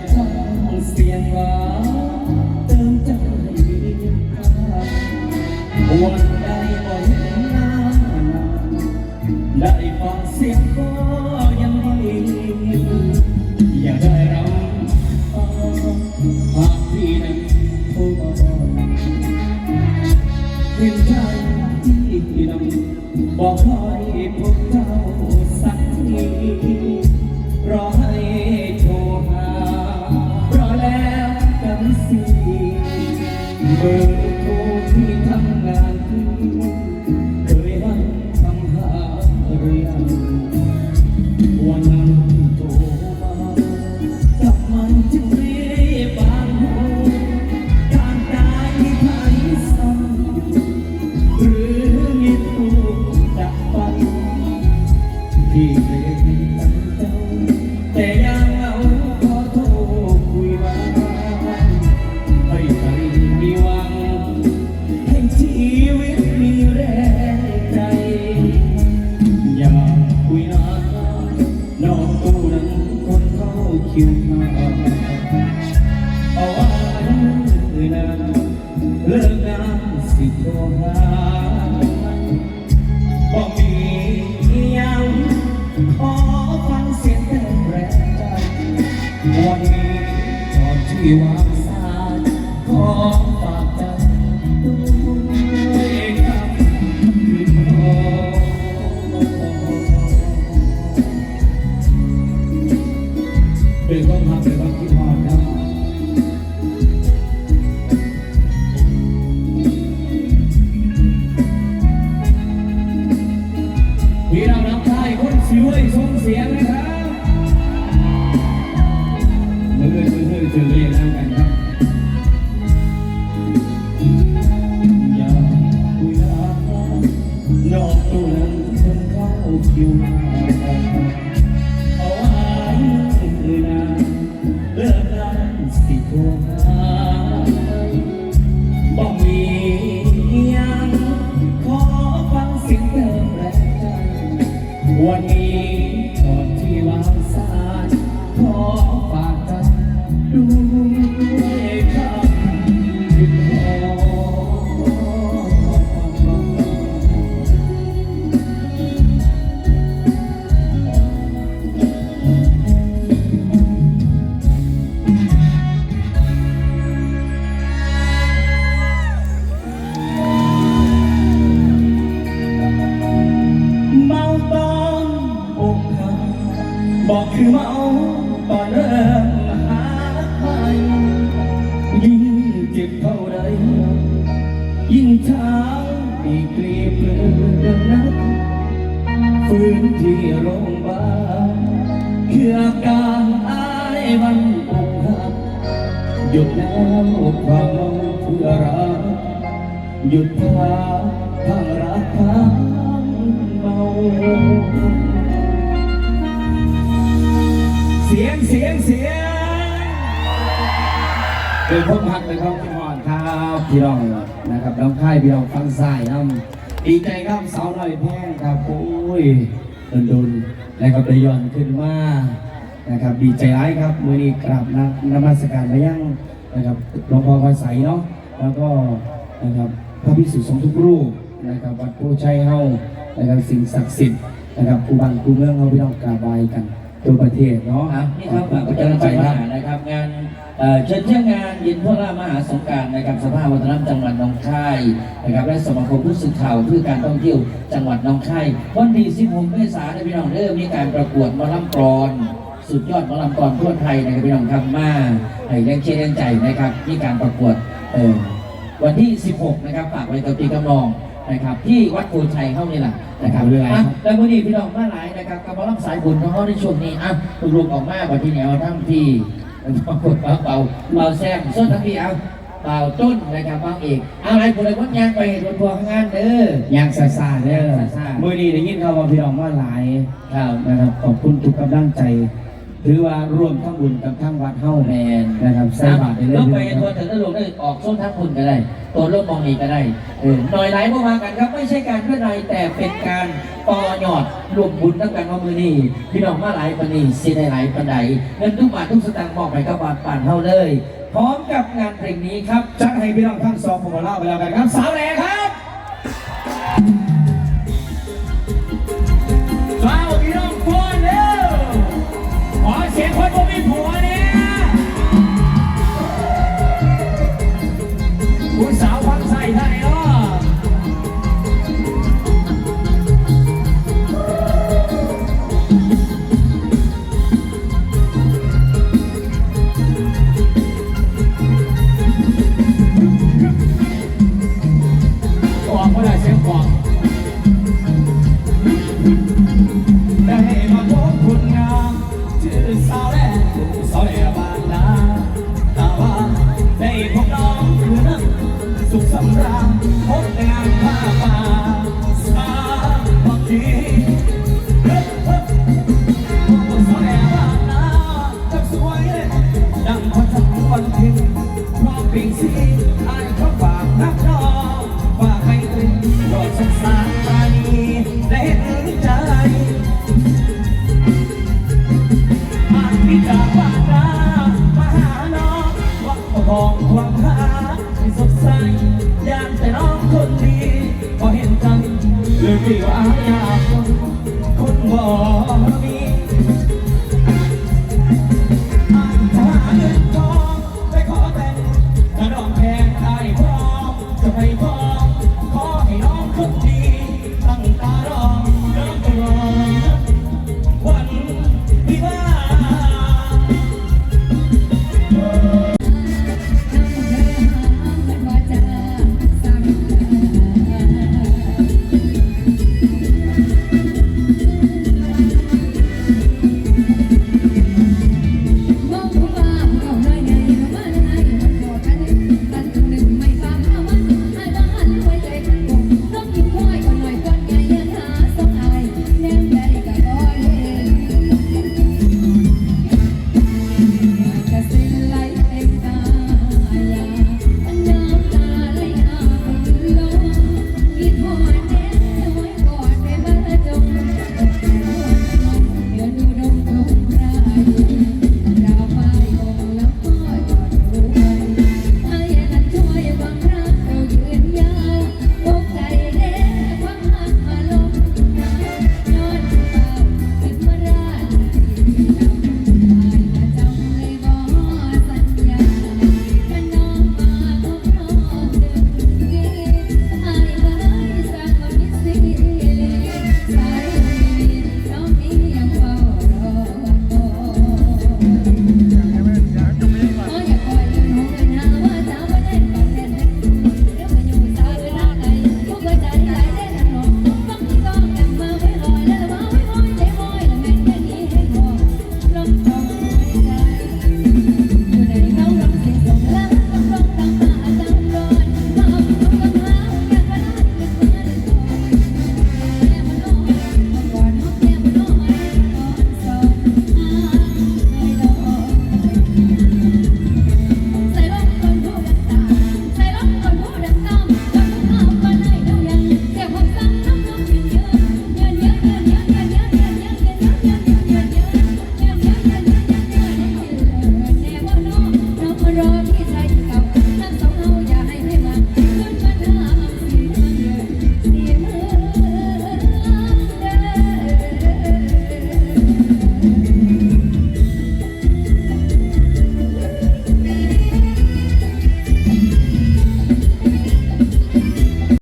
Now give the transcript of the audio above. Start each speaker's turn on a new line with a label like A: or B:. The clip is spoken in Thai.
A: อยากฟังเสียงหวานเติมใจวันใดบ่เห็นหน้ ที่เคยตั้งเจ้าแต่ยังเอาขอโทษคุยว่าให้ใครมีหวังให้ชีวิตมีแรงใจ อยากคุยนานนอกตู้นั้นคนเข้าคิวมา วางสายขอฝากใจด้วยคำคือขอเป็นความรักเป็นความคิดฮอดครับพี่น้นชายคนสวยส่งเสียงนะครับ ดอกตัวนั้นคนเข้าคิวมาเอาไว้เลยนะเลิกกันสิโทรหาบอกมียังขอฟังเสียงเติมแรงใจวันนี้ก่อนที่วางสาย เจ็บเท่าใดยิ่งช้าอีกเกลียบเลือนนักฟื้นที่โรงพยาบาลคืออาการอายวันอกหักหยุดแล้วความเมาเพื่อรักหยุดพาทางรักทางเมาเสียงเสียงเสียง เป็นพบพักเป็นครับพี่หอนครับพี่น้องนะครับน้องค่ายพี่น้องฟังสายน้ำดีใจครับสาวน้อยแพงครับโอ้ยโดนโดนๆนะครับได้ย้อนขึ้นมานะครับดีใจร้ายครับมือนี้กราบนักนมัสการมายังนะครับหลวงพ่อพระใสยเนาะแล้วก็นะครับพระภิกษุสงฆ์ทุกรูปนะครับวัดโพชัยเฮานะครับสิ่งศักดิ์สิทธิ์นะครับกูบังกูเมืองเฮาพี่น้องกราบไหว้กันตัวประเทศเนาะ
B: ครับนี่ครับ
A: ขอบ
B: ประ
A: คุณ
B: จำ
A: ใจ
B: ใจ
A: ค
B: ม
A: รับ
B: หานะครับงาน เอ่อเชิญเที่ยงงานเย็นพ่อรามหาสงกรารนะครับสภาวัฒนธรรมจังหวัดหนองคายนะครับและสมาคมผู้สื่อข่าวเพื่อการท่องเที่ยวจังหวัดหนองคายวันที่16เมษายนนพี่น้องเริ่มมีการประกวดหมอลำกรอนสุดยอดหมอลำกรทั่วไทยนะครับพี่น้องครับมาให้แรงเชียร์แรงใจนะครับมีการประกวดเอ่อวันที่ 16 นะครับฝากไว้กับปีกำลองนะครับที่วัดโพชัยเข้านี่แหละนะครับ
A: เรื่องอะไรครับ
B: อะแล้ววันนี้พี่น้องมาหลายนะครับกับหมอลำสายบุญของเขาในช่วงนี้อะรวมออกมาวันที่แนวทั้งที่ปรากฏ เบาเบาเบาแซมส้นทั้งที่เอาเบาต้นนะครับบางเอกเอาอะไรคนเลยวัดยางไปเห็นรถทัวงข้างงานเด้อ
A: ยางซาซาเด้อ
B: ซาซา
A: มื่อดีได้ยินเขาวว่าพี่น้องว่าหลาย
B: ครับ
A: นะครับขอบคุณทุกกำลังใจ
C: ถือว่ารวมทั้งบุญกับทั้งวัดเฮ้า
B: แมน
C: นะครับใส่บาตรได้เลย
B: ลงไป
C: พี่น้
B: ทั
C: อ
B: ว
C: ง
B: ร์ถึงได้ลงได้ออกส้นทั้งคุณก็ได้ตัวลงมองอีกก็ได้เออหน่อยไหลพวกมากันครับไม่ใช่การเพื่อไรแต่เป็นการต่อยอดรวมบุญตั้งกันมามือนี้พี่น้องมาหลายปานนีสิได้หลายปันใดเงินทุกบาททุกสตางค์มอบให้กับวัดป่านเฮาเลย พร้อมกับงานเพลงนี้ครับ
C: จัดให้พี่น้องทั้งสองผมมาเล่าไปแล้วกันครับ สาวแหล่ครับำ
A: ราญพบงาน เห็นใจเลยว่าอยากคนคนบ่มี